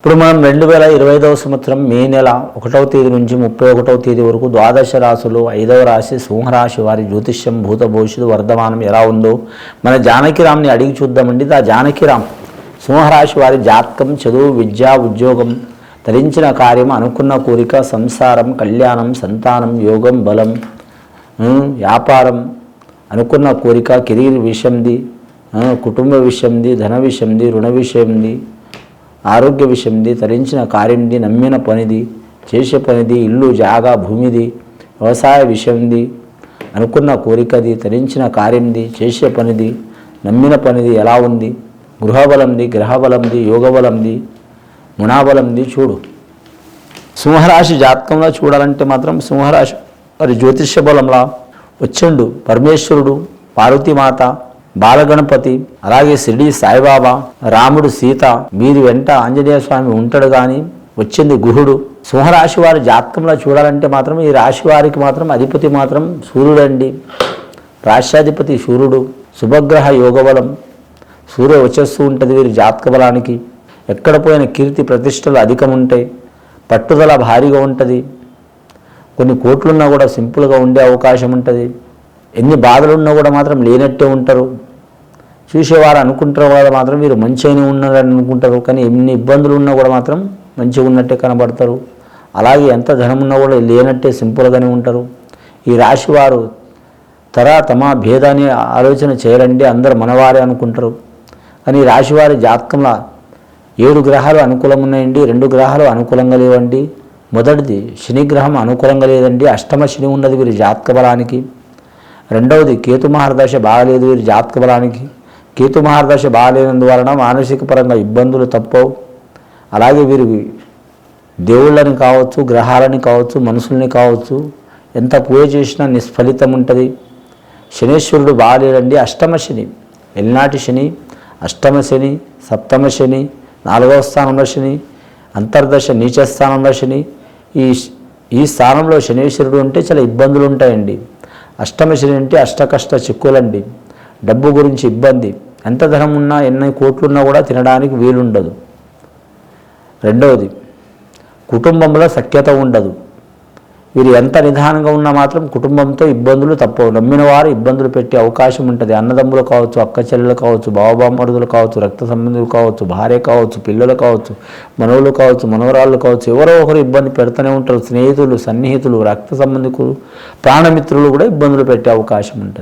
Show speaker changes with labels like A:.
A: ఇప్పుడు మనం రెండు వేల ఇరవై ఐదవ సంవత్సరం మే నెల ఒకటవ తేదీ నుంచి ముప్పై ఒకటవ తేదీ వరకు ద్వాదశ రాశులు ఐదవ రాశి సింహరాశి వారి జ్యోతిష్యం భూత భవిష్యత్తు వర్ధమానం ఎలా ఉందో మన జానకిరామ్ని అడిగి చూద్దామండి. ఆ జానకిరామ్. సింహరాశి వారి జాతకం చదువు విద్య ఉద్యోగం ధరించిన కార్యం అనుకున్న కోరిక సంసారం కళ్యాణం సంతానం యోగం బలం వ్యాపారం అనుకున్న కోరిక కెరీర్ విషయంది కుటుంబ విషయంది ధన విషయంది రుణ విషయంది ఆరోగ్య విషయంది తరించిన కార్యంది నమ్మిన పనిది చేసే పనిది ఇల్లు జాగా భూమిది వ్యవసాయ విషయంది అనుకున్న కోరికది తరించిన కార్యంది చేసే పనిది నమ్మిన పనిది ఎలా ఉంది? గృహబలంది గ్రహబలంది యోగబలంది మునాబలంది చూడు. సింహరాశి జాతకంలో చూడాలంటే మాత్రం సింహరాశి వారి జ్యోతిష్య బలంలా వచ్చిండు. పరమేశ్వరుడు పార్వతీమాత బాలగణపతి అలాగే షిరిడి సాయిబాబా రాముడు సీత వీరి వెంట ఆంజనేయ స్వామి ఉంటాడు కానీ వచ్చింది గుహుడు. సింహరాశి వారి జాతకంలో చూడాలంటే మాత్రం ఈ రాశి వారికి మాత్రం అధిపతి మాత్రం సూర్యుడండి. రాష్ట్రాధిపతి సూర్యుడు శుభగ్రహ యోగబలం. సూర్య వచ్చేస్తూ ఉంటుంది వీరి జాతక బలానికి. ఎక్కడ పోయిన కీర్తి ప్రతిష్టలు అధికం ఉంటాయి పట్టుదల భారీగా ఉంటుంది. కొన్ని కోట్లున్నా కూడా సింపుల్గా ఉండే అవకాశం ఉంటుంది ఎన్ని బాధలున్నా కూడా మాత్రం లేనట్టే ఉంటారు. చూసేవారు అనుకుంటారు కదా మాత్రం వీరు మంచిగానే ఉన్నారని అనుకుంటారు. కానీ ఎన్ని ఇబ్బందులు ఉన్నా కూడా మాత్రం మంచిగా ఉన్నట్టే కనబడతారు. అలాగే ఎంత ధనం ఉన్నా కూడా లేనట్టే సింపుల్గానే ఉంటారు. ఈ రాశి వారు తర తమ భేదాన్ని ఆలోచన చేయరండి అందరు మనవారే అనుకుంటారు. కానీ ఈ రాశివారి జాతకంలో ఏడు గ్రహాలు అనుకూలంగా ఉన్నాయండి రెండు గ్రహాలు అనుకూలంగా లేవండి. మొదటిది శనిగ్రహం అనుకూలంగా లేదండి అష్టమ శని ఉన్నది వీరి జాతక బలానికి. రెండవది కేతు మహర్దశ బాగలేదు వీరి జాతక బలానికి. కేతు మహారదశ బాగలేనందువలన మానసిక పరంగా ఇబ్బందులు తప్పవు. అలాగే వీరు దేవుళ్ళని కావచ్చు గ్రహాలని కావచ్చు మనుషుల్ని కావచ్చు ఎంత పూజ చేసినా నిష్ఫలితం ఉంటుంది. శనీశ్వరుడు బాగాలేడండి అష్టమ శని ఎల్నాటి శని అష్టమ శని సప్తమ శని నాలుగవ స్థానంలో శని అంతర్దశ నీచ స్థానంలో శని. ఈ ఈ స్థానంలో శనీశ్వరుడు ఉంటే చాలా ఇబ్బందులు ఉంటాయండి అష్టమ శని అంటే అష్టకష్ట చిక్కులండి. డబ్బు గురించి ఇబ్బంది. ఎంత ధనం ఉన్నా ఎన్ని కోట్లున్నా కూడా తినడానికి వీలుండదు. రెండవది కుటుంబంలో సఖ్యత ఉండదు. వీరు ఎంత నిదానంగా ఉన్నా మాత్రం కుటుంబంతో ఇబ్బందులు తప్పవు. నమ్మిన వారు ఇబ్బందులు పెట్టే అవకాశం ఉంటుంది. అన్నదమ్ములు కావచ్చు అక్క చెల్లెలు కావచ్చు బావబామరుదులు కావచ్చు రక్త సంబంధులు కావచ్చు భార్య కావచ్చు పిల్లలు కావచ్చు మనవులు కావచ్చు మనవరాళ్ళు కావచ్చు ఎవరో ఒకరు ఇబ్బంది పెడుతూనే ఉంటారు. స్నేహితులు సన్నిహితులు రక్త సంబంధికులు ప్రాణమిత్రులు కూడా ఇబ్బందులు పెట్టే అవకాశం ఉంటుంది.